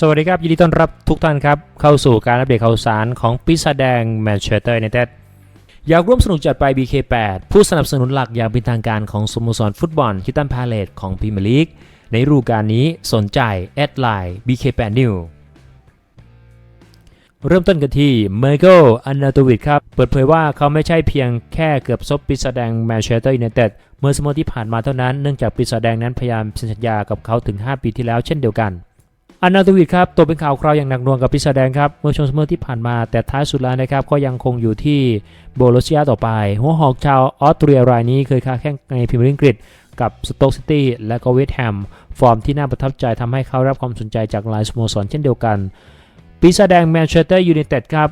สวัสดีครับ ยินดีต้อนรับทุกท่านครับ เข้าสู่การอัปเดตข่าวสารของปีศาจแดงแมนเชสเตอร์ยูไนเต็ดอยากร่วมสนุกจัดไป BK8 ผู้สนับสนุนหลักอย่างเป็นทางการของสโมสรฟุตบอลคิตันพาเลตของพรีเมียร์ลีกในฤดูกาลนี้สนใจแอดไลน์ BK8 New เริ่มต้นกันที่เมเกิลอันนาตวิดครับ เปิดเผยว่าเขาไม่ใช่เพียงแค่เกือบซบปีศาจแดงแมนเชสเตอร์ยูไนเต็ดเมื่อสโมสรที่ผ่านมาเท่านั้นเนื่องจากปีศาจแดงนั้นพยายามเซ็นสัญญากับเขาถึง 5 ปีที่แล้วเช่นเดียวกัน อันนาโตวิดครับตัวเป็นข่าวคราวอย่างหนักหน่วงกับปีศาจแดงครับเมื่อช่วงซัมเมอที่ผ่านมาแต่ท้ายสุดแล้วนะครับก็ยังคงอยู่ที่โบโลเซียต่อไป หัวหอกชาวออสเตรียรายนี้เคยค้าแข่งในพรีเมียร์ลีกอังกฤษกับสโต๊กซิตี้และก็เวสต์แฮมฟอร์มที่น่าประทับใจทำให้เขารับความสนใจจากหลายสโมสรเช่นเดียวกัน ปีศาจแดงแมนเชสเตอร์ยูไนเต็ดครับ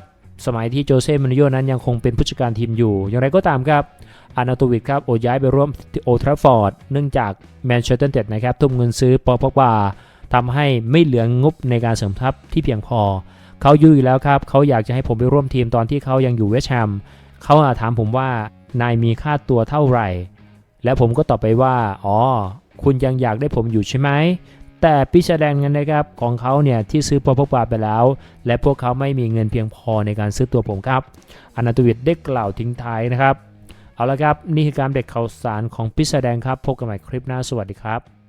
สมัยที่โจเซ่มาริโยนั้นยังคงเป็นผู้จัดการทีมอยู่ อย่างไรก็ตามครับอานาโตวิดครับโอย้ายไปร่วมที่โอทราฟอร์ดเนื่องจากแมนเชสเตอร์ยูไนเต็ดนะครับทุ่มเงินซื้อปอปอกบา ทำให้ไม่เหลืองบในการเสริมทัพที่เพียงพอ เขายุ่อยู่แล้วครับ เขาอยากจะให้ผมไปร่วมทีมตอนที่เขายังอยู่เวสต์แฮมเขาถามผมว่านายมีค่าตัวเท่าไหร่ และผมก็ตอบไปว่า อ๋อ คุณยังอยากได้ผมอยู่ใช่ไหม แต่ปีศาจแดงนั้นนะครับของเขาเนี่ยที่ซื้อปอปอกบาไปแล้ว และพวกเขาไม่มีเงินเพียงพอในการซื้อตัวผมครับอนาตวิดได้กล่าวทิ้งท้ายนะครับ เอาละครับ นี่คือการเด็กข่าวสารของพิศาจแดงครับ พบกันใหม่คลิปหน้า สวัสดีครับ